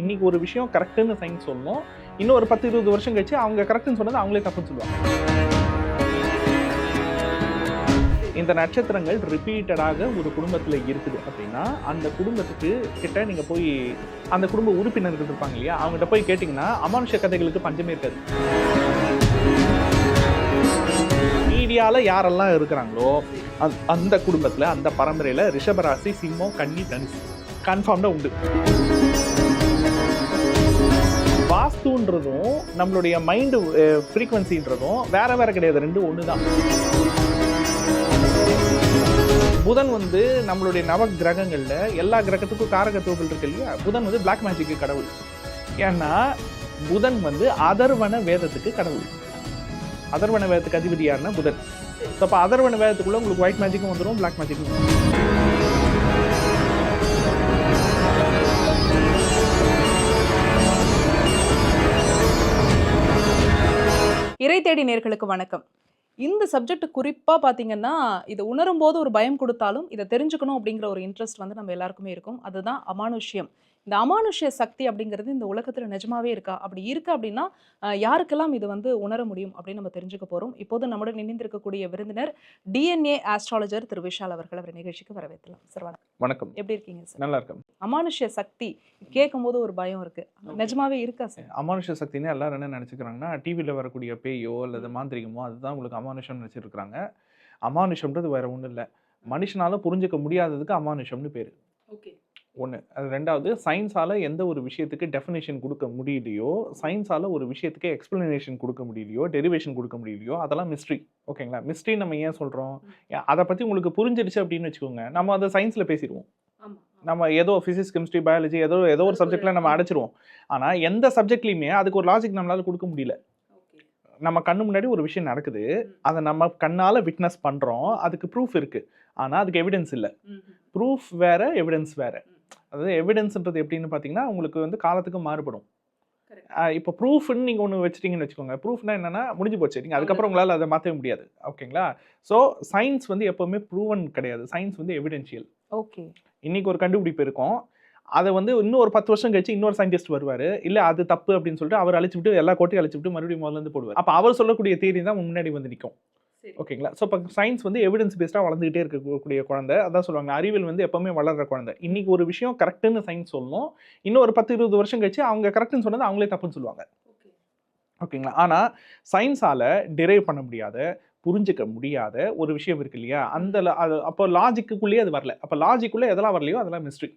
இன்னைக்கு ஒரு விஷயம் கரெக்டுன்னு சயின்ஸ் சொல்லணும். இன்னும் ஒரு பத்து இருபது வருஷம் கழிச்சு அவங்க கரெக்டுன்னு சொன்னது அவங்களே தப்புன்னு சொல்லுவாங்க. இந்த நட்சத்திரங்கள் ரிப்பீட்டடாக ஒரு குடும்பத்தில் இருக்குது அப்படின்னா அந்த குடும்பத்துக்கு கிட்ட நீங்கள் போய் அந்த குடும்ப உறுப்பினர்கள் இருப்பாங்க இல்லையா? அவங்ககிட்ட போய் கேட்டிங்கன்னா அமானுஷ கதைகளுக்கு பஞ்சமே இருக்காது. மீடியாவில் யாரெல்லாம் இருக்கிறாங்களோ அந் அந்த குடும்பத்தில் அந்த பரம்பரையில் ரிஷபராசி சிம்மம் கன்னி தனுசு. கன்ஃபார்ம்டாக உண்டு. வாஸ்துன்றதும் நம்மளுடைய மைண்டு ஃப்ரீக்வன்சின்றதும் வேற வேற கிடையாது. ரெண்டும் ஒன்று தான் புதன் வந்து நம்மளுடைய நவ கிரகங்களில் எல்லா கிரகத்துக்கும் காரகத்துவங்கள் இருக்கு இல்லையா? புதன் வந்து பிளாக் மேஜிக்கு கடவுள். ஏன்னா புதன் வந்து அதர்வன வேதத்துக்கு கடவுள். அதர்வன வேதத்துக்கு அதிபதி யாருன்னா புதன். ஸோ அப்போ அதர்வன வேதத்துக்குள்ளே உங்களுக்கு ஒயிட் மேஜிக்கும் வந்துடும் பிளாக் மேஜிக்கும் இறை தேடி நேர்களுக்கு வணக்கம். இந்த சப்ஜெக்ட் குறிப்பாக பார்த்தீங்கன்னா இதை உணரும் போது ஒரு பயம் கொடுத்தாலும் இதை தெரிஞ்சுக்கணும் அப்படிங்கிற ஒரு இன்ட்ரெஸ்ட் வந்து நம்ம எல்லாருக்குமே இருக்கும். அதுதான் அமானுஷ்யம். இந்த அமானுஷ்ய சக்தி அப்படிங்கிறது இந்த உலகத்தில் நிஜமாவே இருக்கா? அப்படி இருக்கு அப்படின்னா யாருக்கெல்லாம் இது வந்து உணர முடியும் அப்படின்னு நம்ம தெரிஞ்சுக்க போகிறோம் இப்போது நம்முடன் இணைந்திருக்கக்கூடிய விருந்தினர் டிஎன்ஏ ஆஸ்ட்ராலஜர் திரு விஷால் அவர்கள் அவர் நிகழ்ச்சிக்கு வரவேற்கலாம். சார் வணக்கம். வணக்கம். எப்படி இருக்கீங்க சார்? நல்லா இருக்கும் அமானுஷ்ய சக்தி கேட்கும்போது ஒரு பயம் இருக்கு. நிஜமாவே இருக்கா சார்? அமானுஷ சக்தின்னு எல்லாரும் என்ன நினச்சிக்கிறாங்கன்னா டிவியில் வரக்கூடிய பேயோ அல்லது மாந்திரிகமோ அதுதான் உங்களுக்கு அமானுஷம் நினச்சிருக்கிறாங்க. அமானுஷம்ன்றது வேற ஒன்றும் இல்லை. மனுஷனால புரிஞ்சுக்க முடியாததுக்கு அமானுஷம்னு பேர். ஓகே. ஒன்று அது ரெண்டாவது சயின்ஸால் எந்த ஒரு விஷயத்துக்கு டெஃபினேஷன் கொடுக்க முடியலையோ சயின்ஸால் ஒரு விஷயத்துக்கு எக்ஸ்பிளனேஷன் கொடுக்க முடியலையோ டெரிவேஷன் கொடுக்க முடியலையோ அதெல்லாம் மிஸ்ட்ரி ஓகேங்களா மிஸ்ட்ரி நம்ம ஏன் சொல்கிறோம் அதை பற்றி உங்களுக்கு புரிஞ்சிடுச்சு அப்படின்னு வச்சுக்கோங்க. நம்ம அதை சயின்ஸில் பேசிடுவோம். நம்ம ஏதோ ஃபிசிக்ஸ் கெமிஸ்ட்ரி பயாலஜி ஏதோ ஏதோ ஒரு- சப்ஜெக்டில் நம்ம அடைச்சிருவோம். ஆனால் எந்த சப்ஜெக்ட்லையுமே அதுக்கு ஒரு லாஜிக் நம்மளால கொடுக்க முடியல. நம்ம கண்ணு முன்னாடி ஒரு விஷயம் நடக்குது. அதை நம்ம கண்ணால் விட்னஸ் பண்ணுறோம் அதுக்கு ப்ரூஃப் இருக்குது ஆனால் அதுக்கு எவிடன்ஸ் இல்லை. ப்ரூஃப் வேற எவிடன்ஸ் வேற. அதாவது எவிடன்ஸ்ன்றது எப்படின்னு பார்த்தீங்கன்னா உங்களுக்கு வந்து காலத்துக்கு மாறுபடும். இப்போ ப்ரூஃப்னு நீங்கள் ஒன்று வச்சிட்டீங்கன்னு வச்சுக்கோங்க. ப்ரூஃப்னா என்னன்னா முடிஞ்சு போச்சு. நீங்கள் அதுக்கப்புறம் உங்களால் அதை மாற்றவே முடியாது. ஓகேங்களா? ஸோ சயின்ஸ் வந்து எப்போவுமே ப்ரூவன் கிடையாது. சயின்ஸ் வந்து எவிடென்ஷியல் ஓகே. இன்னைக்கு ஒரு கண்டுபிடிப்பு இருக்கும். அதை வந்து இன்னும் ஒரு பத்து வருஷம் கழிச்சு இன்னொரு சயின்டிஸ்ட் வருவார். இல்லை அது தப்பு அப்படின்னு சொல்லிட்டு அவர் அழிச்சு விட்டு எல்லா கோட்டையும் அழிச்சு விட்டு மறுபடியும் முதல்ல இருந்து போடுவார். அப்போ அவர் சொல்லக்கூடிய தேதி தான் முன்னாடி வந்து நிற்கும் ஓகேங்களா? ஸோ இப்போ சயின்ஸ் வந்து எவிடன்ஸ் பேஸ்டாக வளர்ந்துகிட்டே இருக்கக்கூடிய குழந்தை. அதான் சொல்லுவாங்க. அறிவியல் வந்து எப்பவுமே வளர்ற குழந்தை. இன்னைக்கு ஒரு விஷயம் கரெக்டுன்னு சயின்ஸ் சொல்லணும். இன்னும் ஒரு பத்து இருபது வருஷம் கழிச்சு அவங்க கரெக்ட்னு சொன்னது அவங்களே தப்புன்னு சொல்லுவாங்க. ஓகேங்களா? ஆனால் சயின்ஸால் டிரைவ் பண்ண முடியாத புரிஞ்சுக்க முடியாத ஒரு விஷயம் இருக்கு இல்லையா? அந்த அது அப்போ லாஜிக்குள்ளேயே அது வரல. அப்போ லாஜிக்குள்ளே எதெல்லாம் வரலையோ அதெல்லாம் மிஸ்ட்ரி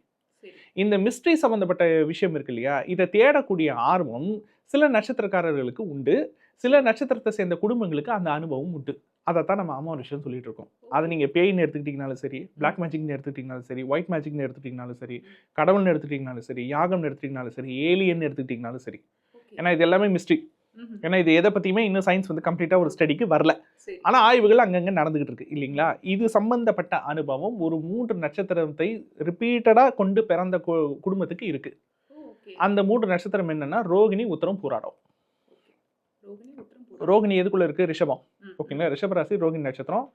இந்த மிஸ்ட்ரி சம்மந்தப்பட்ட விஷயம் இருக்கு இல்லையா? இதை தேடக்கூடிய ஆர்வம் சில நட்சத்திரக்காரர்களுக்கு உண்டு. சில நட்சத்திரத்தை சேர்ந்த குடும்பங்களுக்கு அந்த அனுபவம் உண்டு. அதைத்தான் நம்ம அமானுஷம் சொல்லிட்டு இருக்கோம். அதை நீங்கள் பேய்னு எடுத்துக்கிட்டிங்கனாலும் சரி பிளாக் மேஜிக்னு எடுத்துக்கிட்டிங்கனாலும் சரி ஒயிட் மேஜிக்னு எடுத்துக்கிட்டிங்கனாலும் சரி கடவுள்னு எடுத்துக்கிட்டிங்கனாலும் சரி யாகம்னு எடுத்துக்கிட்டிங்கனாலும் சரி ஏலியன் எடுத்துக்கிட்டிங்கனாலும் சரி. ஏன்னா இது எல்லாமே மிஸ்ட்ரி ஏன்னா இது எதை பற்றியுமே இன்னும் சயின்ஸ் வந்து கம்ப்ளீட்டாக ஒரு ஸ்டடிக்கு வரல. ஆனால் ஆய்வுகள் அங்கங்கே நடந்துகிட்டு இருக்கு இல்லைங்களா? இது சம்பந்தப்பட்ட அனுபவம் ஒரு மூன்று நட்சத்திரத்தை ரிப்பீட்டடாக கொண்டு பிறந்த குடும்பத்துக்கு இருக்கு. அந்த மூன்று நட்சத்திரம் என்னன்னா ரோகிணி உத்தரம் பூராடம். ரோகிணி எதுக்குள்ள இருக்கு? ரிஷபம். ஓகேங்களா? ரிஷபராசி ரோகிணி நட்சத்திரம்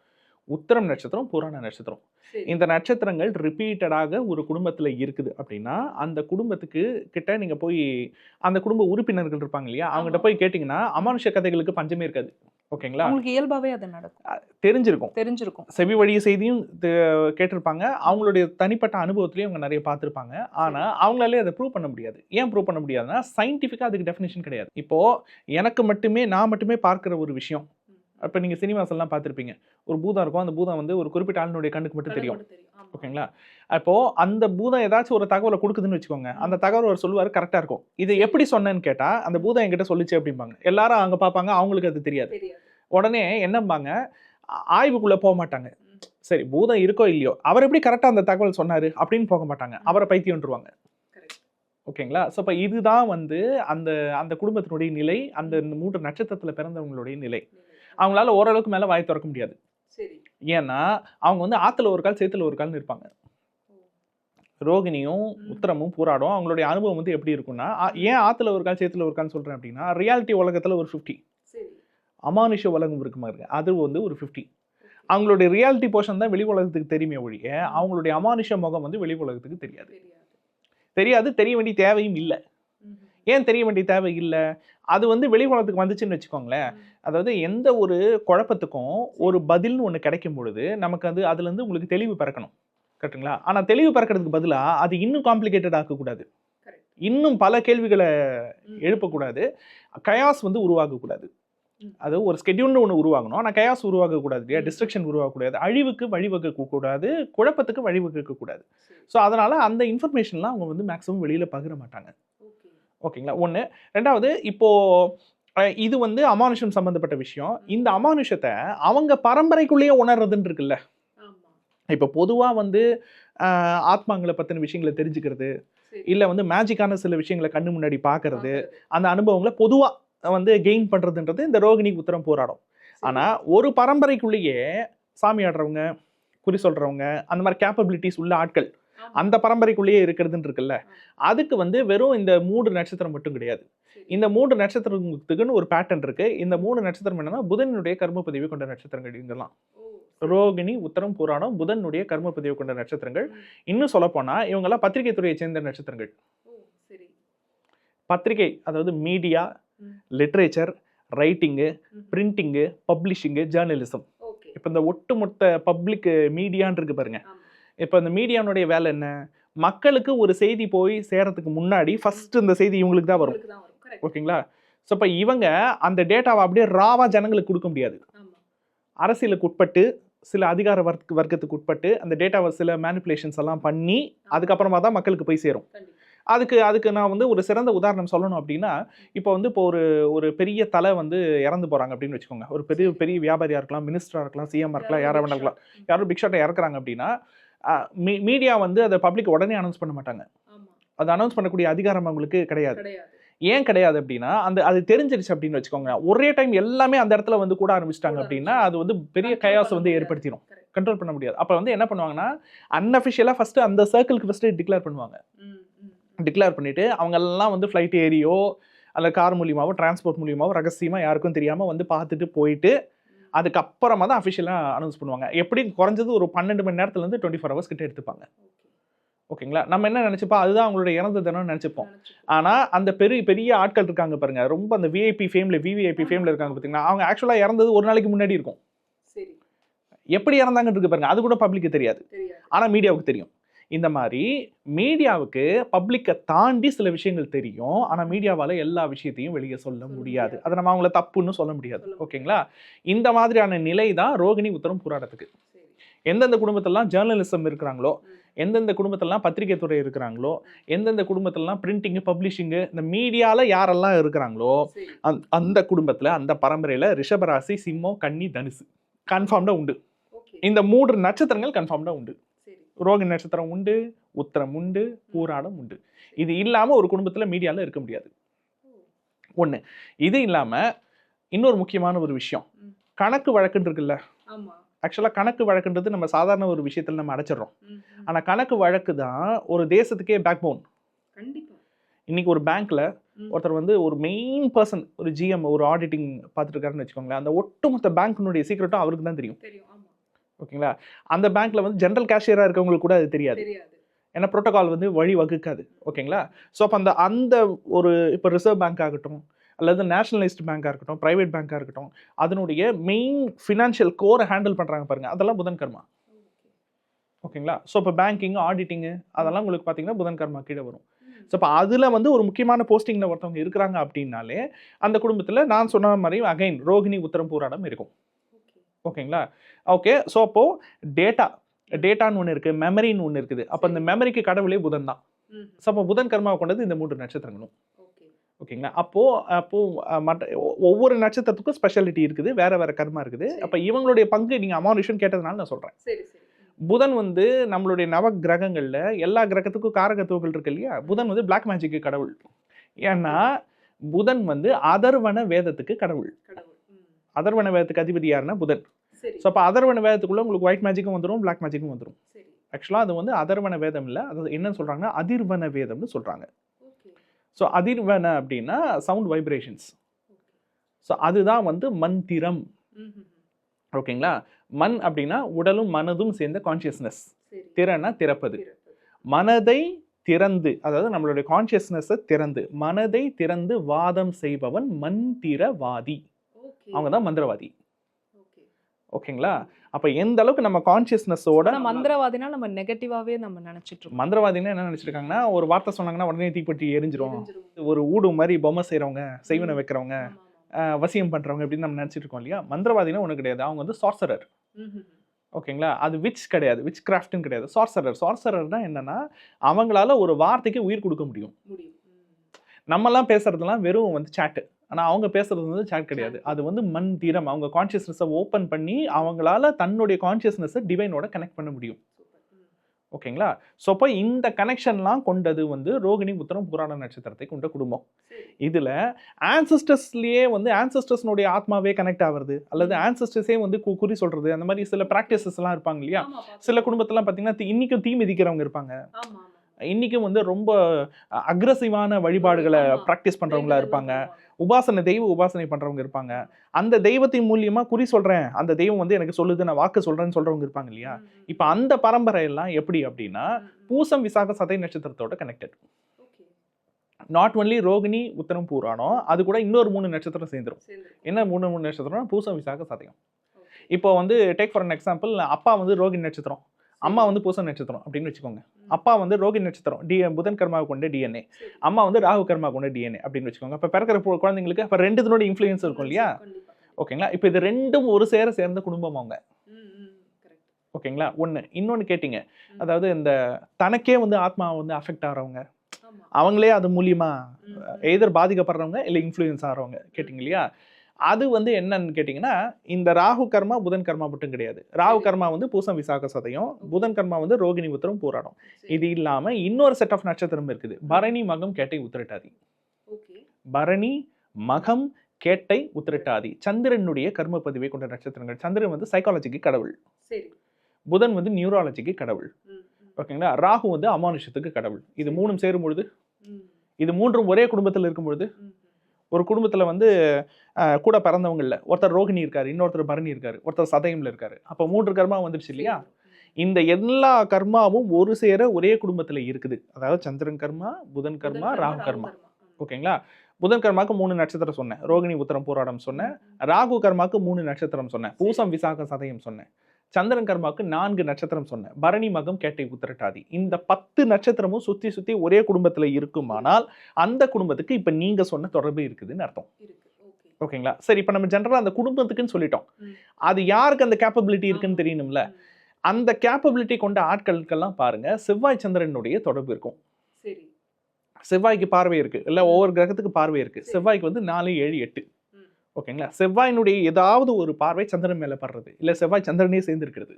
உத்தரம் நட்சத்திரம் புராண நட்சத்திரம். இந்த நட்சத்திரங்கள் ரிப்பீட்டடாக ஒரு குடும்பத்தில் இருக்குது அப்படின்னா அந்த குடும்பத்துக்கு கிட்ட நீங்க போய் அந்த குடும்ப உறுப்பினர்கள் இருப்பாங்க இல்லையா? அவங்ககிட்ட போய் கேட்டிங்கன்னா அமானுஷ கதைகளுக்கு பஞ்சமே இருக்காது. ஓகேங்களா? அவங்களுக்கு இயல்பாவே அது நடக்கும். தெரிஞ்சிருக்கும். தெரிஞ்சிருக்கும். செவி வழிய செய்தியும் கேட்டிருப்பாங்க. அவங்களுடைய தனிப்பட்ட அனுபவத்திலையும் அவங்க நிறைய பார்த்துருப்பாங்க. ஆனால் அவங்களாலே அதை ப்ரூவ் பண்ண முடியாது. ஏன் ப்ரூவ் பண்ண முடியாதுன்னா சயின்டிஃபிக்காக அதுக்கு டெஃபினேஷன் கிடையாது. இப்போ எனக்கு மட்டுமே நான் மட்டுமே பார்க்குற ஒரு விஷயம். இப்போ நீங்கள் சினிமாஸ் எல்லாம் பார்த்துருப்பீங்க. ஒரு பூதம் இருக்கும். அந்த பூதம் வந்து ஒரு குறிப்பிட்ட ஆளினுடைய கண்ணுக்கு மட்டும் தெரியும். ஓகேங்களா? அப்போ அந்த பூதம் ஏதாச்சும் ஒரு தகவலை கொடுக்குதுன்னு வச்சுக்கோங்க. அந்த தகவல் அவர் சொல்லுவார் கரெக்டாக இருக்கும். இது எப்படி சொன்னேன்னு கேட்டால் அந்த பூதம் என்கிட்ட சொல்லிச்சு அப்படிம்பாங்க. எல்லாரும் அங்கே பார்ப்பாங்க. அவங்களுக்கு அது தெரியாது. உடனே என்னம்பாங்க? ஆய்வுக்குள்ள போக மாட்டாங்க. சரி பூதம் இருக்கோ இல்லையோ அவர் எப்படி கரெக்டாக அந்த தகவல் சொன்னாரு அப்படின்னு போக மாட்டாங்க. அவரை பைத்தியம்ன்றுவாங்க ஓகேங்களா? ஸோ இப்போ இதுதான் வந்து அந்த அந்த குடும்பத்தினுடைய நிலை அந்த மூன்று நட்சத்திரத்தில் பிறந்தவங்களுடைய நிலை. அவங்களால ஓரளவுக்கு மேலே வாய் திறக்க முடியாது. சரி. ஏன்னா அவங்க வந்து ஆத்துல ஒரு கால் சேத்துல ஒரு கால்னு இருப்பாங்க. ரோகிணியும் உத்தரமும் பூராடும் அவங்களுடைய அனுபவம் வந்து எப்படி இருக்கும்னா ஏன் ஆத்துல ஒரு கால் சேத்துல ஒரு கால்னு சொல்றேன் அப்படின்னா ரியாலிட்டி உலகத்துல ஒரு ஃபிஃப்டி அமானுஷ உலகம் இருக்கு? பாருங்க அது வந்து ஒரு ஃபிஃப்டி அவங்களுடைய ரியாலிட்டி போர்ஷன் தான் வெளி உலகத்துக்கு தெரியுமே ஒழிய அவங்களுடைய அமானுஷ முகம் வந்து வெளி உலகத்துக்கு தெரியாது. தெரியாது. தெரிய வேண்டிய தேவையும் இல்லை. ஏன் தெரிய வேண்டிய தேவை இல்லை? அது வந்து வெளி உலகத்துக்கு வந்துச்சுன்னு வச்சுக்கோங்களேன். அதாவது எந்த ஒரு குழப்பத்துக்கும் ஒரு பதில்னு ஒன்று கிடைக்கும் பொழுது நமக்கு அது அதுலேருந்து உங்களுக்கு தெளிவு பிறக்கணும். கரெக்ட்டுங்களா? ஆனால் தெளிவு பிறக்கிறதுக்கு பதிலாக அது இன்னும் காம்ப்ளிகேட்டட் ஆக்கக்கூடாது. இன்னும் பல கேள்விகளை எழுப்பக்கூடாது. கயாஸ் வந்து உருவாகக்கூடாது. அது ஒரு ஸ்கெட்யூல்னு ஒன்று உருவாகணும் ஆனால் கயாஸ் உருவாகக்கூடாது இல்லையா. டிஸ்ட்ரக்ஷன் உருவாகக்கூடாது அழிவுக்கு வழிவகுக்க கூடாது குழப்பத்துக்கு வழிவகுக்க கூடாது ஸோ அதனால அந்த இன்ஃபர்மேஷன்லாம் அவங்க வந்து மேக்ஸிமம் வெளியில் பகிர மாட்டாங்க. ஓகேங்களா? ஒன்று ரெண்டாவது இப்போ அஹ், இது வந்து அமானுஷம் சம்பந்தப்பட்ட விஷயம். இந்த அமானுஷத்தை அவங்க பரம்பரைக்குள்ளேயே உணர்றதுன்னு இருக்குல்ல? இப்போ பொதுவாக வந்து ஆத்மாங்களை பற்றின விஷயங்களை தெரிஞ்சுக்கிறது இல்லை வந்து மேஜிக்கான சில விஷயங்களை கண்ணு முன்னாடி பார்க்கறது அந்த அனுபவங்களை பொதுவாக வந்து கெயின் பண்ணுறதுன்றது இந்த ரோகிணி உத்தரம் போராடும். ஆனால் ஒரு பரம்பரைக்குள்ளேயே சாமி ஆடுறவங்க குறி சொல்கிறவங்க அந்த மாதிரி கேப்பபிலிட்டிஸ் உள்ள ஆட்கள் அந்த பரம்பரைக்குள்ளேயே இருக்கிறதுன்னு இருக்குல்ல அதுக்கு வந்து வெறும் இந்த மூன்று நட்சத்திரம் மட்டும் கிடையாது. இந்த மூன்று நட்சத்திரத்துக்குன்னு ஒரு பேட்டர்ன் இருக்கு. இந்த மூணு நட்சத்திரம் என்னன்னா புதனுடைய கர்ம பதிவு கொண்ட நட்சத்திரங்கள் இதெல்லாம் ரோகிணி உத்தரம் புராணம் புதனுடைய கர்ம பதிவு கொண்ட நட்சத்திரங்கள். இன்னும் சொல்ல போனா இவங்கெல்லாம் பத்திரிகை துறையை சேர்ந்த நட்சத்திரங்கள். பத்திரிகை அதாவது media. Literature writing printing publishing journalism. இப்போ இந்த ஒட்டுமொத்த பப்ளிக் மீடியான்னு இருக்கு பாருங்க. இப்போ இந்த மீடியானுடைய வேலை என்ன? மக்களுக்கு ஒரு செய்தி போய் சேரத்துக்கு முன்னாடி ஃபர்ஸ்ட் இந்த செய்தி இவங்களுக்கு தான் வரும். ஓகேங்களா? ஸோ இப்போ இவங்க அந்த டேட்டாவை அப்படியே ராவா ஜனங்களுக்கு கொடுக்க முடியாது. அரசியலுக்கு உட்பட்டு சில அதிகார வர்க்க வர்க்கத்துக்கு உட்பட்டு அந்த டேட்டாவை சில மேனிப்புலேஷன்ஸ் எல்லாம் பண்ணி அதுக்கப்புறமா தான் மக்களுக்கு போய் சேரும். அதுக்கு அதுக்கு நான் வந்து ஒரு சிறந்த உதாரணம் சொல்லணும் அப்படின்னா இப்போ வந்து இப்போ ஒரு ஒரு பெரிய தலை வந்து இறந்து போறாங்க அப்படின்னு வச்சுக்கோங்க. ஒரு பெரிய பெரிய வியாபாரியா இருக்கலாம் மினிஸ்டரா இருக்கலாம் சிஎம் இருக்கலாம் யாரா வேணா இருக்கலாம். யாரும் பிக் ஷாட்டை இறக்குறாங்க அப்படின்னா மீடியா வந்து அதை பப்ளிக் உடனே அனௌன்ஸ் பண்ண மாட்டாங்க. அது அனௌன்ஸ் பண்ணக்கூடிய அதிகாரம் அவங்களுக்கு கிடையாது. ஏன் கிடையாது அப்படின்னா அந்த அது தெரிஞ்சிருச்சு அப்படின்னு வச்சுக்கோங்க. ஒரே டைம் எல்லாமே அந்த இடத்துல வந்து கூட ஆரம்பிச்சிட்டாங்க அப்படின்னா அது வந்து பெரிய கயாஸ் வந்து ஏற்படுத்திடும் கண்ட்ரோல் பண்ண முடியாது. அப்போ வந்து என்ன பண்ணுவாங்கன்னா அன்அஃபிஷியலாக ஃபர்ஸ்ட் அந்த சர்க்கிளுக்கு ஃபர்ஸ்ட் டிக்ளேர் பண்ணுவாங்க. டிக்ளேர் பண்ணிட்டு அவங்க எல்லாம் வந்து ஃப்ளைட் ஏறியோ அல்ல கார் மூலியமாவோ டிரான்ஸ்போர்ட் மூலியமாவோ ரகசியமாக யாருக்கும் தெரியாமல் வந்து பார்த்துட்டு போயிட்டு அதுக்கப்புறமா தான் அஃபிஷியலாக அனௌன்ஸ் பண்ணுவாங்க. எப்படி குறைஞ்சது ஒரு பன்னெண்டு மணி நேரத்துலேருந்து டுவெண்ட்டி ஃபோர் ஹவர்ஸ் கிட்ட எடுத்துப்பாங்க. ஓகேங்களா? நம்ம என்ன நினச்சிப்போம் அதுதான் அவங்களோட இறந்த தினம்னு நினச்சிப்போம். ஆனால் அந்த பெரிய பெரிய ஆட்கள் இருக்காங்க பாருங்க. ரொம்ப அந்த விஐபி ஃபேமில் விவிஐபி ஃபேமில் இருக்காங்க பார்த்தீங்கன்னா அவங்க ஆக்சுவலாக இறந்தது ஒரு நாளைக்கு முன்னாடி இருக்கும். சரி. எப்படி இறந்தாங்கன்னு இருக்கு பாருங்க. அது கூட பப்ளிக்கு தெரியாது. ஆனால் மீடியாவுக்கு தெரியும். இந்த மாதிரி மீடியாவுக்கு பப்ளிக்கை தாண்டி சில விஷயங்கள் தெரியும். ஆனால் மீடியாவால் எல்லா விஷயத்தையும் வெளியே சொல்ல முடியாது. அதை நம்ம அவங்கள தப்புன்னு சொல்ல முடியாது. ஓகேங்களா இந்த மாதிரியான நிலை தான் ரோகிணி உத்தரம் போராட்டத்துக்கு. எந்தெந்த குடும்பத்திலலாம் ஜேர்னலிசம் இருக்கிறாங்களோ. எந்தெந்த குடும்பத்திலலாம் பத்திரிகை துறை இருக்கிறாங்களோ எந்தெந்த குடும்பத்திலலாம் பிரிண்டிங்கு பப்ளிஷிங்கு இந்த மீடியாவில் யாரெல்லாம் இருக்கிறாங்களோ சரி. அந்த குடும்பத்தில் அந்த பரம்பரையில் ரிஷபராசி சிம்மம் கன்னி தனுசு. கன்ஃபார்ம்டாக உண்டு. இந்த மூன்று நட்சத்திரங்கள் கன்ஃபார்ம்டாக உண்டு. ரோகிணி நட்சத்திரம் உண்டு உத்திரம் உண்டு பூராடம் உண்டு. இது இல்லாமல் ஒரு குடும்பத்தில் மீடியாவில் இருக்க முடியாது. ஒன்று இது இல்லாமல் இன்னொரு முக்கியமான ஒரு விஷயம். கணக்கு வழக்குன்னு இருக்குல்ல? ஆக்சுவலாக கணக்கு வழக்குன்றது நம்ம சாதாரண ஒரு விஷயத்தில் நம்ம அடைச்சிடுறோம். ஆனால் கணக்கு வழக்கு தான் ஒரு தேசத்துக்கே பேக் போன் இன்னைக்கு ஒரு பேங்க்ல. ஒருத்தர் வந்து ஒரு மெயின் பர்சன் ஒரு ஜிஎம் ஒரு ஆடிட்டிங் பார்த்துட்டு இருக்காருன்னு வச்சுக்கோங்களேன். அந்த ஒட்டுமொத்த பேங்க்கினுடைய சீக்கிரட்டும் அவருக்கு தான் தெரியும். ஓகேங்களா? அந்த பேங்க்ல வந்து ஜென்ரல் கேஷியராக இருக்கவங்களுக்கு கூட அது தெரியாது. ஏன்னா ப்ரோட்டோகால் வந்து வழி வகுக்காது. ஓகேங்களா? ஸோ அப்போ அந்த அந்த ஒரு இப்போ ரிசர்வ் பேங்க் ஆகட்டும் அல்லது நேஷனலைஸ்டு பேங்காக இருக்கட்டும் ப்ரைவேட் பேங்காக இருக்கட்டும் அதனுடைய மெயின் ஃபினான்ஷியல் கோரை ஹேண்டில் பண்ணுறாங்க பாருங்க. அதெல்லாம் புதன் கர்மா. ஓகேங்களா? ஸோ இப்போ பேங்கிங் ஆடிட்டிங்கு அதெல்லாம் உங்களுக்கு பார்த்தீங்கன்னா புதன் கர்மா கீழே வரும். ஸோ இப்போ அதில் வந்து ஒரு முக்கியமான போஸ்டிங்கில் ஒருத்தவங்க இருக்கிறாங்க அப்படின்னாலே அந்த குடும்பத்தில் நான் சொன்ன மாதிரி அகைன் ரோகிணி உத்தரம் பூராடம் இருக்கும். ஓகேங்களா? ஓகே ஸோ அப்போது டேட்டா டேட்டான்னு ஒன்று இருக்குது மெமரின்னு ஒன்று இருக்குது. அப்போ இந்த மெமரிக்கு கடவுளே புதன் தான். ஸோ அப்போ புதன் கர்மாவை கொண்டது இந்த மூன்று நட்சத்திரங்களும். ஓகே. ஓகேங்களா? அப்போது அப்போது மற்ற ஒவ்வொரு நட்சத்திரத்துக்கும் ஸ்பெஷாலிட்டி இருக்குது வேற வேற கர்மா இருக்குது. அப்போ இவங்களுடைய பங்கு நீங்கள் அமானுஷன் கேட்டதுனால நான் சொல்கிறேன் புதன் வந்து நம்மளுடைய நவ கிரகங்களில் எல்லா கிரகத்துக்கும் காரகத்துவங்கள் இருக்கு இல்லையா? புதன் வந்து பிளாக் மேஜிக்கு கடவுள். ஏன்னா புதன் வந்து அதர்வன வேதத்துக்கு கடவுள். அதர்வன வேதத்துக்கு அதிபதி யாருன்னா புதன். ஸோ அப்போ அதர்வன வேதத்துக்குள்ள உங்களுக்கு ஒயிட் மேஜிக்கும் வந்துடும் பிளாக் மேஜிக்கும் வந்துடும் ஆக்சுவலாக அது வந்து அதர்வன வேதம் இல்லை. அது என்னன்னு சொல்கிறாங்கன்னா அதிர்வன வேதம்னு சொல்கிறாங்க ஸோ அதிர்வன அப்படின்னா சவுண்ட் வைப்ரேஷன்ஸ் ஸோ அதுதான் வந்து மந்திரம். ஓகேங்களா மண் அப்படின்னா உடலும் மனதும் சேர்ந்த கான்சியஸ்னஸ் சரி. திறனா திறப்பது. மனதை திறந்து அதாவது நம்மளுடைய கான்சியஸ்னஸை திறந்து மனதை திறந்து வாதம் செய்பவன் மந்திரவாதி. அவங்க தான் மந்திரவாதி. ஓகேங்களா? அப்ப எந்த அளவுக்கு நம்ம கான்சியஸ்னஸோட மந்திரவாதினா நம்ம நெகட்டிவாவே நம்ம நினைச்சிட்டு இருக்கோம். மந்திரவாதின்னா என்ன நினைச்சிருக்காங்கன்னா ஒரு வார்த்தை சொன்னாங்கன்னா உடனே தீப்பெட்டி எரிஞ்சிரும். ஒரு ஊடு மாதிரி பொம்மை செய்றவங்க செய்வனை வைக்கிறவங்க வசியம் பண்றவங்க அப்படின்னு நம்ம நினைச்சிட்டு இருக்கோம் இல்லையா? மந்திரவாதினா ஒண்ணு கிடையாது. அவங்க வந்து சார்சரர் ஓகேங்களா? அது விச் கிடையாது. விச் கிராஃப்ட்னு கிடையாது. சார்சரர் சார்சரர்னா என்னன்னா அவங்களால ஒரு வார்த்தைக்கு உயிர் கொடுக்க முடியும். நம்மலாம் பேசுறதுலாம் வெறும் வந்து சாட்டு ஆனா அவங்க பேசுறது வந்து சாட் கிடையாது. அது வந்து மந்திரம் அவங்க கான்சியஸ்னஸை ஓப்பன் பண்ணி அவங்களால தன்னுடைய கான்சியஸ்னஸை டிவைனோட கனெக்ட் பண்ண முடியும். ஓகேங்களா? ஸோ அப்போ இந்த கனெக்ஷன்லாம் கொண்டது வந்து ரோகிணி உத்தரம் புராண நட்சத்திரத்தை கொண்ட குடும்பம். இதுல ஆன்சஸ்டர்ஸ்லயே வந்து ஆன்சஸ்டர்ஸ்னுடைய ஆத்மாவே கனெக்ட் ஆகுறது அல்லது. ஆன்சஸ்டர்ஸே வந்து குறி சொல்றது அந்த மாதிரி சில ப்ராக்டிசஸ் எல்லாம் இருப்பாங்க இல்லையா? சில குடும்பத்தெல்லாம் பார்த்தீங்கன்னா இன்னிக்கும் தீ மிதிக்கிறவங்க இருப்பாங்க. இன்னைக்கும் வந்து ரொம்ப அக்ரஸிவான வழிபாடுகளை. ப்ராக்டிஸ் பண்றவங்களா இருப்பாங்க. உபாசனை தெய்வ உபாசனை பண்றவங்க இருப்பாங்க. அந்த தெய்வத்தின் மூலியமா குறி சொல்றேன். அந்த தெய்வம் வந்து எனக்கு சொல்லுது நான் வாக்கு சொல்றேன்னு சொல்றவங்க இருப்பாங்க இல்லையா? இப்போ அந்த பரம்பரை எல்லாம் எப்படி அப்படின்னா பூசம் விசாக சதை நட்சத்திரத்தோட connected not only Rohini Uthiram பூராணம் அது கூட இன்னொரு மூணு நட்சத்திரம் சேர்ந்துரும். என்ன மூணு மூணு நட்சத்திரம் பூசம் விசாக சதயம். இப்போ வந்து டேக் ஃபார் an எக்ஸாம்பிள் அப்பா வந்து ரோகிணி நட்சத்திரம். அம்மா வந்து பூசம் நட்சத்திரம் அப்படின்னு வச்சுக்கோங்க. அப்பா வந்து ரோகிணி நட்சத்திரம் டி புதன் கர்மாவை கொண்ட டிஎன்ஏ அம்மா வந்து ராகு கர்மா கொண்ட டிஎன்ஏ அப்படின்னு வச்சுக்கோங்க. இப்போ பிறக்கிற குழந்தைங்களுக்கு அப்போ ரெண்டு இதனோட இன்ஃப்ளூயன்ஸ் இருக்கும் இல்லையா? ஓகேங்களா? இப்போ இது ரெண்டும் ஒரு சேர சேர்ந்த குடும்பம் அவங்க. ஓகேங்களா? ஒன்று இன்னொன்று கேட்டிங்க. அதாவது இந்த தனக்கே வந்து ஆத்மா வந்து அஃபெக்ட் ஆகிறவங்க அவங்களே அது மூலியமா எதிர் பாதிக்கப்படுறவங்க இல்லை இன்ஃப்ளூயன்ஸ் ஆகிறவங்க கேட்டிங்க இல்லையா? அது வந்து என்னன்னு கேட்டிங்கன்னா இந்த ராகு கர்மா புதன் கர்மா மட்டும் கிடையாது. ராகு. கர்மா வந்து பூசம் விசாக சதயம் புதன் கர்மா வந்து ரோகிணி உத்தரம் போராடும். இது இல்லாம இன்னொரு செட் ஆஃப் நட்சத்திரம் இருக்குது. பரணி மகம் கேட்டை உத்திரட்டாதி. பரணி மகம் கேட்டை உத்திரட்டாதி. சந்திரனுடைய கர்ம பதிவை கொண்ட நட்சத்திரங்கள். சந்திரன் வந்து சைக்காலஜிக்கு கடவுள். புதன் வந்து நியூராலஜிக்கு கடவுள். ஓகேங்களா? ராகு வந்து அமானுஷத்துக்கு கடவுள். இது மூணும் சேரும் பொழுது? இது மூன்றும் ஒரே குடும்பத்தில் இருக்கும் பொழுது? ஒரு குடும்பத்துல வந்து கூட பிறந்தவங்க இல்ல ஒருத்தர் ரோகிணி இருக்காரு இன்னொருத்தர் பரணி இருக்காரு ஒருத்தர் சதயம்ல இருக்காரு. அப்ப மூன்று கர்மா வந்துடுச்சு இல்லையா? இந்த எல்லா கர்மாவும் ஒரு சேர ஒரே குடும்பத்துல இருக்குது. அதாவது சந்திரன் கர்மா புதன் கர்மா ராகு கர்மா. ஓகேங்களா? புதன் கர்மாக்கு மூணு நட்சத்திரம் சொன்னேன். ரோகிணி உத்தரம் போராடம் சொன்னேன். ராகு கர்மாக்கு மூணு நட்சத்திரம் சொன்னேன். பூசம் விசாக சதயம் சொன்னேன். சந்திரன் கர்மாக்கு நான்கு நட்சத்திரம் சொன்னேன். பரணி மகம் கேட்டை உத்திரட்டாதி. இந்த பத்து நட்சத்திரமும் சுத்தி சுத்தி ஒரே குடும்பத்துல இருக்குமானால் அந்த குடும்பத்துக்கு இப்ப நீங்க சொன்ன தொடர்பு இருக்குதுன்னு அர்த்தம். ஓகேங்களா? சரி இப்ப நம்ம ஜென்ரலா அந்த குடும்பத்துக்குன்னு சொல்லிட்டோம். அது யாருக்கு அந்த கேப்பபிலிட்டி இருக்குன்னு தெரியணும்ல அந்த கேப்பபிலிட்டி கொண்ட ஆட்களுக்கெல்லாம் பாருங்க செவ்வாய் சந்திரனுடைய தொடர்பு இருக்கும். சரி. செவ்வாய்க்கு பார்வை இருக்கு. இல்ல ஒவ்வொரு கிரகத்துக்கு பார்வை இருக்கு. செவ்வாய்க்கு வந்து நாலு ஏழு எட்டு. ஓகேங்களா? செவ்வாயினுடைய ஏதாவது ஒரு பார்வை சந்திரன் மேல படுறது. இல்ல செவ்வாய் சந்திரனே சேர்ந்து இருக்கிறது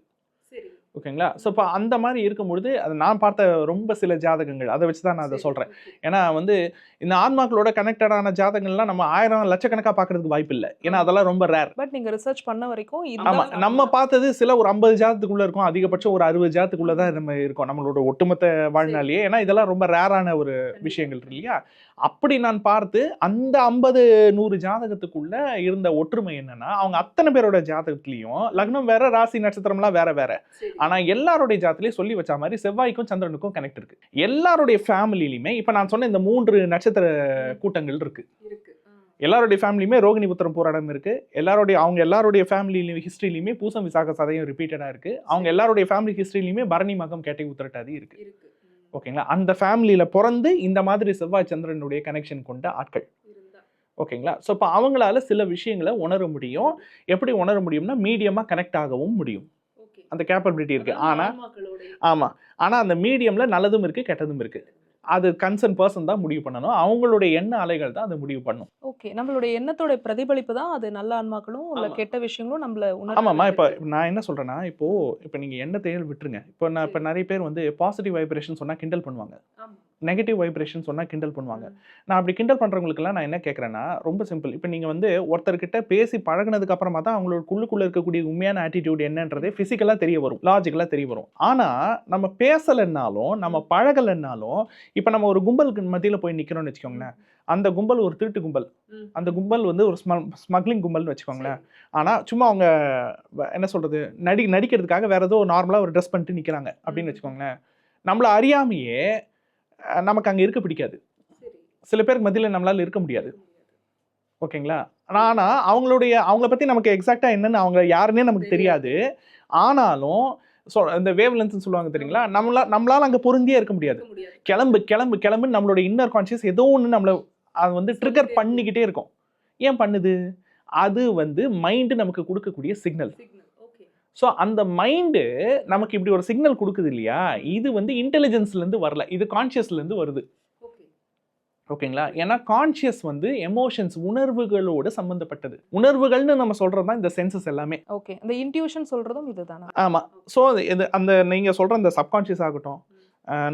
சரி. ஓகேங்களா? ஸோ இப்போ அந்த மாதிரி இருக்கும்பொழுது அது நான் பார்த்த ரொம்ப சில ஜாதகங்கள் அதை வச்சு தான் நான் அதை சொல்றேன். ஏன்னா வந்து இந்த ஆன்மாக்களோட கனெக்டடான ஜாதகங்கள்லாம் நம்ம ஆயிரம் லட்சக்கணக்காக பார்க்கறதுக்கு வாய்ப்பு இல்லை. ஏன்னா அதெல்லாம் ரொம்ப ரேர் பட் நீங்க ரிசர்ச் பண்ண வரைக்கும் ஆமா. இதுதான் நம்ம பார்த்தது சில ஒரு ஐம்பது ஜாதத்துக்குள்ள இருக்கும் அதிகபட்சம் ஒரு அறுபது ஜாதத்துக்குள்ள தான் நம்ம இருக்கோம் நம்மளோட ஒட்டுமொத்த வாழ்நாளியே ஏன்னா இதெல்லாம் ரொம்ப ரேரான ஒரு விஷயங்கள் இல்லையா? அப்படி நான் பார்த்து அந்த ஐம்பது நூறு ஜாதகத்துக்குள்ள இருந்த ஒற்றுமை என்னன்னா அவங்க அத்தனை பேரோட ஜாதகத்துலயும் லக்னம் வேற ராசி நட்சத்திரம்லாம் வேற வேற. ஆனா எல்லாருடைய ஜாதத்திலயும் சொல்லி வச்ச மாதிரி செவ்வாய்க்கும் சந்திரனுக்கும் கனெக்ட் இருக்கு. எல்லாருடைய ஃபேமிலிலையுமே இப்ப நான் சொன்ன இந்த மூன்று நட்சத்திர கூட்டங்கள் இருக்கு. எல்லாருடைய ஃபேமிலியுமே ரோகிணி புத்திரம் போராடம் இருக்கு. எல்லாருடைய அவங்க எல்லாருடைய ஃபேமிலி ஹிஸ்டரியிலுமே பூசம் விசாக சதயம் ரிப்பீட்டடா இருக்கு. அவங்க எல்லாருடைய ஃபேமிலி ஹிஸ்டரியிலுமே பரணி மகம் கேட்டை உத்திரட்டாதி இருக்கு. ஓகேங்களா? அந்த ஃபேமிலியில பிறந்து இந்த மாதிரி செவ்வாய் சந்திரனுடைய கனெக்ஷன் கொண்ட ஆட்கள். ஓகேங்களா? ஸோ இப்போ அவங்களால சில விஷயங்களை உணர முடியும். எப்படி உணர முடியும்னா மீடியமா கனெக்ட் ஆகவும் முடியும். அந்த கேப்பபிலிட்டி இருக்கு. ஆனா ஆமா. ஆனா அந்த மீடியம்ல நல்லதும் இருக்கு கெட்டதும் இருக்கு. அது கன்சர்ன் பர்சன் தான் முடிவு பண்ணணும். அவங்களுடைய எண்ண அலைகள் தான் அதை முடிவு பண்ணும். ஓகே நம்மளுடைய எண்ணத்தோட பிரதிபலிப்பு தான் அது நல்ல ஆன்மாக்களும் இல்ல. கெட்ட விஷயங்களும் நம்மள ஆமாம்மா இப்போ நான் என்ன சொல்றேன்னா இப்போ இப்போ நீங்க எண்ணத்தையும் விட்டுருங்க. இப்போ நான் இப்போ நிறைய பேர் வந்து பாசிட்டிவ் வைப்ரேஷன் சொன்னா கிண்டல் பண்ணுவாங்க. நெகட்டிவ் வைப்ரேஷன் சொன்னா கிண்டல் பண்ணுவாங்க. நான் அப்படி கிண்டல் பண்றவங்களுக்கெல்லாம் நான் என்ன கேட்குறேன்னா ரொம்ப சிம்பிள் இப்போ நீங்க வந்து ஒருத்தர்கிட்ட பேசி பழகுனதுக்கு அப்புறமா தான் அவங்களோட குள்ளுக்குள்ள இருக்கக்கூடிய உண்மையான ஆட்டிடியூட் என்னன்றதே ஃபிசிக்கலாக தெரிய வரும். லாஜிக்கலாக தெரிய வரும். ஆனா நம்ம பேசலைன்னாலும் நம்ம பழகலைன்னாலும் இப்போ நம்ம ஒரு கும்பலுக்கு மத்தியில போய் நிக்கிறோம்னு வச்சுக்கோங்களேன். அந்த கும்பல் ஒரு திருட்டு கும்பல். அந்த கும்பல் வந்து ஒரு ஸ்மக்லிங் கும்பல்னு வச்சுக்கோங்களேன். ஆனா சும்மா அவங்க என்ன சொல்றது நடி நடிக்கிறதுக்காக வேற ஏதோ நார்மலா ஒரு ட்ரெஸ் பண்ணிட்டு நிக்கிறாங்க. அப்படின்னு. வச்சுக்கோங்களேன். நம்மள அறியாமையே நமக்கு அங்கே இருக்க பிடிக்காது. சில பேருக்கு மத்தியில் நம்மளால இருக்க முடியாது. ஓகேங்களா? ஆனால் அவங்களுடைய அவங்கள பற்றி நமக்கு எக்ஸாக்டாக என்னன்னு அவங்க யாருன்னே நமக்கு தெரியாது. ஆனாலும் ஸோ இந்த வேவ் லென்த்னு சொல்லுவாங்க தெரியுங்களா? நம்மளா நம்மளால அங்கே பொருந்தியே இருக்க முடியாது. கிளம்பு கிளம்பு கிளம்பு நம்மளோட இன்னர் கான்சியஸ் ஏதோ ஒன்று நம்மளை அது வந்து ட்ரிகர் பண்ணிக்கிட்டே இருக்கும். ஏன் பண்ணுது? அது வந்து மைண்டு நமக்கு கொடுக்கக்கூடிய சிக்னல் ஸோ அந்த மைண்டு நமக்கு இப்படி ஒரு சிக்னல் கொடுக்குது இல்லையா? இது வந்து இன்டெலிஜென்ஸ்லேருந்து வரல. இது கான்ஷியஸ்லேருந்து வருது. ஓகே ஓகேங்களா ஏன்னா கான்ஷியஸ் வந்து எமோஷன்ஸ் உணர்வுகளோடு சம்மந்தப்பட்டது உணர்வுகள்னு நம்ம சொல்கிறது தான் இந்த சென்சஸ் எல்லாமே. ஓகே இந்த இன்ட்யூஷன் சொல்றதும் இதுதானா? ஆமாம் ஸோ இது அந்த நீங்கள் சொல்கிற இந்த சப்கான்ஷியஸ் ஆகட்டும்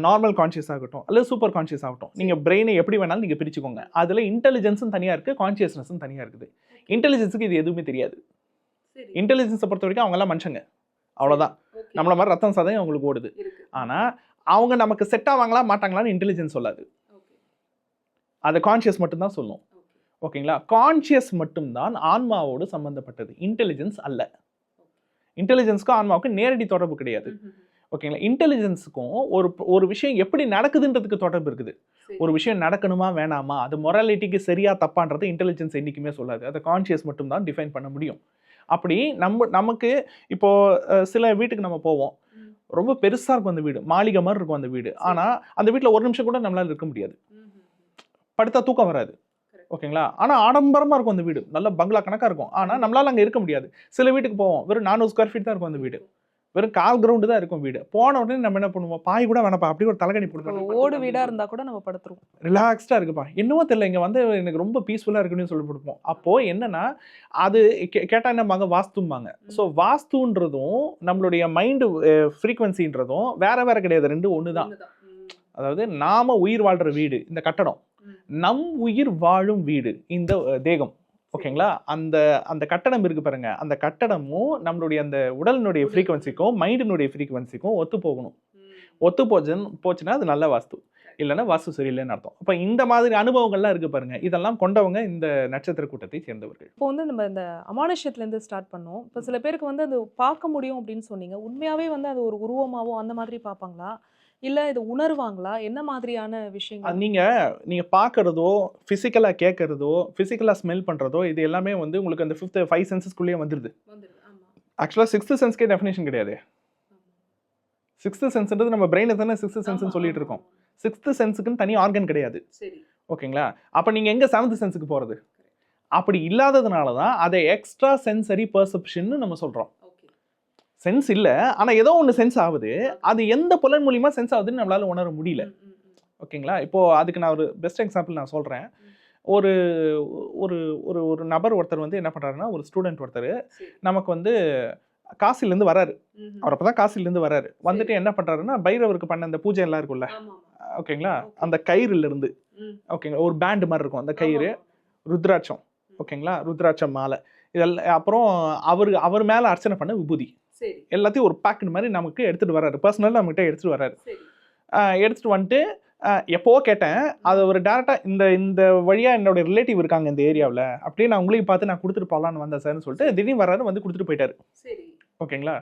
நார்மல் கான்ஷியஸ் ஆகட்டும் அல்லது சூப்பர் கான்ஷியஸ் ஆகட்டும் நீங்கள் பிரெயினை எப்படி வேணாலும் நீங்கள் பிரிச்சுக்கோங்க. அதில் இன்டெலிஜென்ஸும் தனியாக இருக்குது கான்ஷியஸ்னஸும் தனியாக இருக்குது. இன்டெலிஜென்ஸுக்கு இது எதுவுமே தெரியாது. இன்டெலிஜென்ஸை பொறுத்த வரைக்கும் அவங்கெல்லாம் மனுஷங்க. அவ்வளோதான் நம்மள மாதிரி ரத்தம் சதம் அவங்களுக்கு ஓடுது. ஆனால் அவங்க நமக்கு செட் ஆவாங்களா மாட்டாங்களான்னு இன்டெலிஜென்ஸ் சொல்லாது. அது கான்ஷியஸ் மட்டும்தான் சொல்லும். ஓகே. ஓகேங்களா? கான்ஷியஸ் மட்டும்தான் ஆன்மாவோடு சம்பந்தப்பட்டது. இன்டெலிஜென்ஸ் அல்ல. இன்டெலிஜென்ஸ்க்கும் ஆன்மாவுக்கும் நேரடி தொடர்பு கிடையாது. ஓகேங்களா? இன்டெலிஜென்ஸுக்கும் ஒரு ஒரு விஷயம் எப்படி நடக்குதுன்றதுக்கு தொடர்பு இருக்குது. ஒரு விஷயம் நடக்கணுமா வேணாமா? அது மொராலிட்டிக்கு சரியா தப்பான்றது இன்டெலிஜென்ஸ் என்றைக்குமே சொல்லாது. அதை கான்ஷியஸ் மட்டும்தான் டிஃபைன் பண்ண முடியும். அப்படி நம்ம நமக்கு இப்போ அஹ், சில வீட்டுக்கு நம்ம போவோம். ரொம்ப பெருசா இருக்கும் அந்த வீடு. மாளிகை மாதிரி இருக்கும் அந்த வீடு. ஆனா அந்த வீட்ல ஒரு நிமிஷம் கூட நம்மளால இருக்க முடியாது. படுத்தா தூக்கம் வராது. ஓகேங்களா? ஆனா ஆடம்பரமா இருக்கும் அந்த வீடு. நல்ல பங்களா கணக்கா இருக்கும். ஆனா நம்மளால அங்க இருக்க முடியாது. சில வீட்டுக்கு போவோம். வெறும் நானூறு ஸ்கொயர் ஃபீட் தான் இருக்கும் அந்த வீடு. வெறும் கால் கிரவுண்டு தான் இருக்கும் வீடு. போன உடனே நம்ம என்ன பண்ணுவோம்? பாய் கூட வேணாப்பா அப்படி ஒரு தலைகணி ஒரு போட்டு ஓடு வீடா இருந்தா கூட நம்ம படுத்துருவோம். ரிலாக்ஸ்டா இருக்குப்பா. என்னவோ தெரியல இங்க வந்து எனக்கு ரொம்ப பீஸ்ஃபுல்லா இருக்குன்னு சொல்லி கொடுப்போம் அப்போ என்னன்னா அது கே- கேட்டா என்னம்பாங்க வாஸ்தும்பாங்க. ஸோ வாஸ்துன்றதும் நம்மளுடைய மைண்டு ஃப்ரீக்வன்சின்றதும் வேற வேற கிடையாது. ரெண்டும் ஒன்று தான். அதாவது நாம உயிர் வாழ்ற வீடு இந்த கட்டடம். நம் உயிர் வாழும் வீடு இந்த தேகம். ஓகேங்களா? அந்த அந்த கட்டடம் இருக்கு பாருங்க. அந்த கட்டடமும் நம்மளுடைய அந்த உடலினுடைய உடல். ஃப்ரீக்வன்சிக்கும் மைண்டினுடைய ஃப்ரீக்வன்சிக்கும் ஒத்து போகணும். ஒத்து போச்சுன்னு போச்சுன்னா அது நல்ல வாஸ்து. இல்லைன்னா வாஸ்து சரியில்லைன்னு அர்த்தம். அப்போ இந்த மாதிரி அனுபவங்கள்லாம் இருக்கு பாருங்க. இதெல்லாம் கொண்டவங்க இந்த நட்சத்திர கூட்டத்தை சேர்ந்தவர்கள். இப்போ வந்து நம்ம இந்த அமானுஷ்யத்துல இருந்து ஸ்டார்ட் பண்ணோம். இப்போ சில பேருக்கு வந்து அது பார்க்க முடியும் அப்படின்னு சொன்னீங்க. உண்மையாவே வந்து அது ஒரு உருவமாவோ அந்த மாதிரி பார்ப்பாங்களா? இல்ல இது உணர்வாங்களா? என்ன மாதிரியான விஷயங்கள்? நீங்க நீங்க பார்க்கறதோ ஃபிசிக்கலா கேட்கறதோ ஃபிசிக்கலா ஸ்மெல் பண்றதோ இது எல்லாமே வந்து உங்களுக்கு அந்த ஃபிஃப்த் ஃபைவ் சென்சஸ்க்குள்ளேயே வந்துருது. ஆக்சுவலாக சிக்ஸ்த் சென்ஸ்க்கே டெஃபினேஷன் கிடையாது. சிக்ஸ்த் சென்ஸ்ன்றது நம்ம பிரெயினை தானே சிக்ஸ்த் சென்ஸ்னு சொல்லிட்டு இருக்கோம். சிக்ஸ்த் சென்ஸுக்குன்னு தனி ஆர்கன் கிடையாது. ஓகேங்களா? அப்போ நீங்கள் எங்கே செவன்த் சென்ஸுக்கு போகிறது அப்படி இல்லாததுனால தான் அதை எக்ஸ்ட்ரா சென்சரி பர்செப்ஷன்னு நம்ம சொல்கிறோம் சென்ஸ் இல்லை. ஆனால் ஏதோ ஒன்று சென்ஸ் ஆகுது. அது எந்த புலன் மூலியமா சென்ஸ் ஆகுதுன்னு நம்மளால உணர முடியல. ஓகேங்களா? இப்போ அதுக்கு நான் ஒரு பெஸ்ட் எக்ஸாம்பிள் நான் சொல்கிறேன் ஒரு ஒரு ஒரு ஒரு நபர் ஒருத்தர் வந்து என்ன பண்ணுறாருன்னா ஒரு ஸ்டூடெண்ட் ஒருத்தர் நமக்கு வந்து காசிலேருந்து வராரு. அவர் அப்போ தான் காசிலேருந்து வராரு. வந்துட்டு என்ன பண்ணுறாருன்னா பைரவருக்கு பண்ண அந்த பூஜை எல்லாம் இருக்கும்ல. ஓகேங்களா? அந்த கயிறுல இருந்து ஓகேங்களா? ஒரு பேண்ட் மாதிரி இருக்கும் அந்த கயிறு. ருத்ராட்சம். ஓகேங்களா? ருத்ராட்சம் மாலை. இதெல்லாம் அப்புறம் அவர் அவர் மேலே அர்ச்சனை பண்ண விபூதி. எல்லாத்தையும் ஒரு பேக்கெட் மாதிரி நமக்கு எடுத்துகிட்டு வராரு பர்சனலாக நம்மகிட்ட எடுத்துகிட்டு வராரு எடுத்துகிட்டு வந்துட்டு ஆஹ் எப்போ கேட்டேன் அது ஒரு டேரெக்டாக இந்த இந்த வழியாக என்னோட ரிலேட்டிவ் இருக்காங்க இந்த ஏரியாவில் அப்படியே நான் உங்களையும் பார்த்து நான் கொடுத்துட்டு போகலான்னு வந்தேன் சார்னு சொல்லிட்டு திடீர்னு வராரு வந்து கொடுத்துட்டு போயிட்டாரு. சரி. ஓகேங்களா?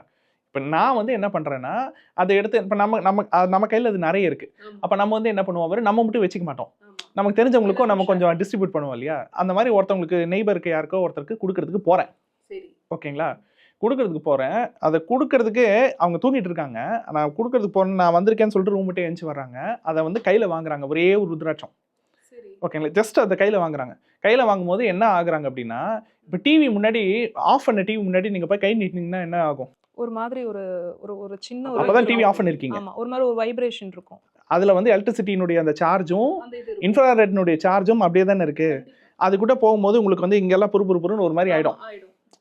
இப்போ நான் வந்து என்ன பண்ணுறேன்னா அதை எடுத்து இப்போ நம்ம நம்ம நம்ம கையில் அது நிறைய இருக்குது அப்போ நம்ம வந்து என்ன பண்ணுவோம் அவரு? நம்ம மட்டும் வச்சுக்க மாட்டோம். நமக்கு தெரிஞ்சவங்களுக்கும் நம்ம கொஞ்சம் டிஸ்ட்ரிபியூட் பண்ணுவோம் இல்லையா? அந்த மாதிரி ஒருத்தவங்களுக்கு நெய்பருக்கு யாருக்கோ ஒருத்தருக்கு கொடுக்கறதுக்கு போகிறேன் சரி. ஓகேங்களா? கொடுக்கறதுக்கு போகிறேன் அதை கொடுக்கறதுக்கு அவங்க தூங்கிட்டு இருக்காங்க. நான் கொடுக்கறதுக்கு போகிறேன் நான் வந்திருக்கேன்னு சொல்லிட்டு ரூம் விட்டு எழுந்து வராங்க அதை வந்து கையில் வாங்குறாங்க. ஒரே ஒரு ருத்ராட்சம். ஓகேங்களா? ஜஸ்ட் அதை கையில் வாங்குறாங்க. கையில் வாங்கும்போது என்ன ஆகுறாங்க அப்படின்னா இப்போ டிவி முன்னாடி ஆஃப் பண்ண டிவி முன்னாடி நீங்கள் போய் கை நீட்டினீங்கன்னா என்ன ஆகும்? ஒரு மாதிரி ஒரு ஒரு ஒரு சின்ன ஒரு அப்பதான் டிவி ஆஃப் பண்ணிருக்கீங்க. ஒரு மாதிரி ஒரு வைப்ரேஷன் இருக்கும். அதில் வந்து எலக்ட்ரிசிட்டியினுடைய அந்த சார்ஜும். இன்ஃப்ராரெட்னுடைய சார்ஜும் அப்படியே தானே இருக்கு. அது கூட போகும்போது உங்களுக்கு வந்து இங்கெல்லாம் புரு புருன்னு ஒரு மாதிரி ஆயிடும்.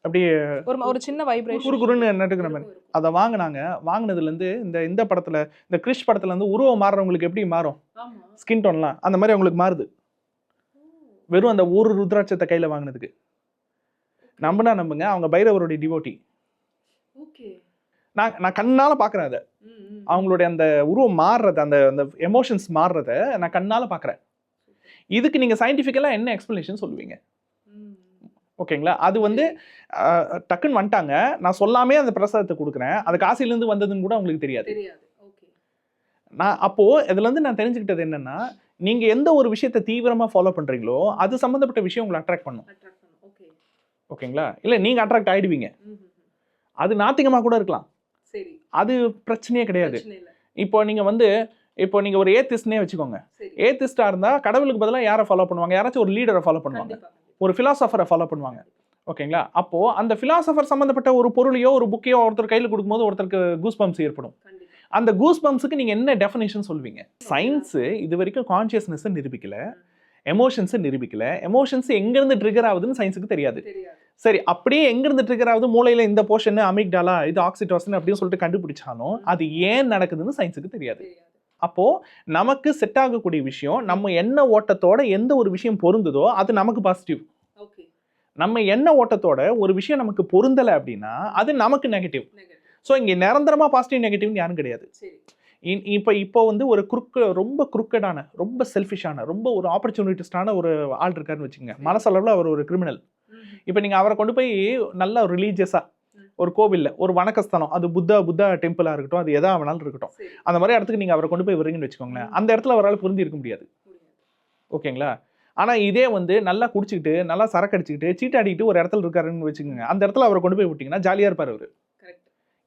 அப்படியே ஒரு ஒரு சின்ன வைப்ரேஷன் குறு குறுன்னு நட்டுக்கிற மாதிரி. அதை வாங்கினாங்க. வாங்கினதுலேருந்து இந்த இந்த படத்தில் இந்த கிறிஷ் படத்துல இருந்து உருவம் மாறுறவங்களுக்கு எப்படி மாறும்? ஸ்கின் டோன்லாம் அந்த மாதிரி அவங்களுக்கு மாறுது. வெறும் அந்த ஒரு ருத்ராட்சத்தை கையில் வாங்கினதுக்கு. நம்பினா நம்புங்க. அவங்க பைரவருடைய டிவோட்டி நான் நான் கண்ணால் பார்க்குறேன் அதை. அவங்களுடைய அந்த உருவம் மாறுறது அந்த அந்த எமோஷன்ஸ் மாறுறத நான் கண்ணால் பார்க்குறேன் இதுக்கு நீங்கள் சயின்டிஃபிக்கலாக என்ன எக்ஸ்ப்ளனேஷன் சொல்லுவீங்க? ஓகேங்களா? அது வந்து டக்குன்னு வந்துட்டாங்க. நான் சொல்லாமே அந்த பிரசாதத்தை கொடுக்குறேன். அது காசிலேருந்து வந்ததுன்னு கூட அவங்களுக்கு தெரியாது. நான் அப்போ இதுல இருந்து நான் தெரிஞ்சுக்கிட்டது என்னன்னா நீங்க எந்த ஒரு விஷயத்தை தீவிரமா ஃபாலோ பண்றீங்களோ அது சம்பந்தப்பட்ட விஷயம் உங்களை அட்ராக்ட் பண்ணும். ஓகேங்களா? இல்ல நீங்க அட்ராக்ட் ஆயிடுவீங்க. அது நாத்திகமா கூட இருக்கலாம். அது பிரச்சனையே கிடையாது. இப்போ நீங்க வந்து இப்போ நீங்க ஒரு ஏத்திஸ்ட்னே வச்சுக்கோங்க. சரி. ஏத்திஸ்டா இருந்தா கடவுளுக்கு பதிலா யாரை ஃபாலோ பண்ணுவாங்க? யாராச்சும் ஒரு லீடரை ஃபாலோ பண்ணுவாங்க. ஒரு ஃபிலாசபரை ஃபாலோ பண்ணுவாங்க. ஓகேங்களா அப்போ அந்த ஃபிலாசபர் சம்பந்தப்பட்ட ஒரு பொருளையோ ஒரு புக்கையோ ஒருத்தர் கையில் கொடுக்கும்போது ஒருத்தருக்கு கூஸ் பம்ப்ஸ் ஏற்படும் அந்த கூஸ் பம்ப்ஸுக்கு நீங்க என்ன டெஃபினேஷன் சொல்வீங்க? சயின்ஸ் இது வரைக்கும் கான்சியஸ்னஸ் நிரூபிக்கல. எமோஷன்ஸை நிரூபிக்கல. எமோஷன்ஸ் எங்கிருந்து ட்ரிகர் ஆகுதுன்னு சயின்ஸுக்கு தெரியாது. தெரியாது. சரி அப்படியே எங்கிருந்து ட்ரிகர் ஆகுது? மூளையில இந்த போர்ஷன் அமிக்டாலா இது ஆக்சிடோசன் அப்படின்னு சொல்லிட்டு கண்டுபிடிச்சாலும் அது ஏன் நடக்குதுன்னு சயின்ஸுக்கு தெரியாது. தெரியாது அப்போ நமக்கு செட் ஆகக்கூடிய விஷயம் நம்ம என்ன ஓட்டத்தோட எந்த ஒரு விஷயம் பொருந்துதோ அது நமக்கு பாசிட்டிவ் நம்ம என்ன ஓட்டத்தோட ஒரு விஷயம் நமக்கு பொருந்தலை அப்படின்னா அது நமக்கு நெகட்டிவ் ஸோ இங்கே நிரந்தரமாக பாசிட்டிவ் நெகட்டிவ்னு யாரும் கிடையாது. இப்போ இப்போ வந்து ஒரு குறுக்கு ரொம்ப குறுக்கடான ரொம்ப செல்ஃபிஷான ரொம்ப ஒரு ஆப்பர்ச்சுனிட்டிஸ்டான ஒரு ஆள் இருக்காருன்னு வச்சுக்கோங்க. மனசளவில் அவர் ஒரு கிரிமினல் இப்போ நீங்கள் அவரை கொண்டு போய் நல்ல ரிலீஜியஸாக. ஒரு கோவிலில் ஒரு வணக்கஸ்தலம் அது புத்தா புத்தா டெம்பிளாக இருக்கட்டும் அது எதா வேணாலும் இருக்கட்டும். அந்த மாதிரி இடத்துக்கு நீங்கள் அவரை கொண்டு போய் விடுறீங்கன்னு வச்சுக்கோங்களேன். அந்த இடத்துல அவரால் புரிஞ்சு இருக்க முடியாது. ஓகேங்களா? ஆனால் இதே வந்து நல்லா குடிச்சிக்கிட்டு நல்லா சரக்கு அடிச்சுக்கிட்டு சீட்டாடிக்கிட்டு ஒரு இடத்துல இருக்காருன்னு வச்சுக்கோங்க. அந்த இடத்துல அவரை கொண்டு போய் விட்டிங்கன்னா ஜாலியாக இருப்பார் அவர்.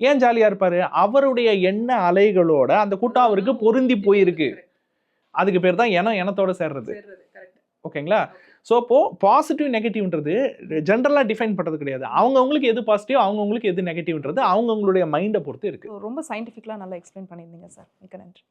ஏன் ஜாலியாக இருப்பார்? அவருடைய எண்ண அலைகளோட அந்த கூட்டம் அவருக்கு பொருந்தி போயிருக்கு. அதுக்கு பேர் தான் எனம் எண்ணத்தோட சேர்றது. ஓகேங்களா? ஸோ அப்போது பாசிட்டிவ் நெகட்டிவ்ன்றது ஜென்ரலாக டிஃபைன் பண்ணுறது கிடையாது. அவங்கவுங்களுக்கு எது பாசிட்டிவ் அவங்கவுங்களுக்கு எது நெகட்டிவ்ன்றது அவங்கவுங்களுடைய மைண்டை பொறுத்து இருக்குது ரொம்ப சயின்டிஃபிக்கலாக நல்லா எக்ஸ்பிளைன் பண்ணியிருந்தீங்க சார் மிக்க நன்றி.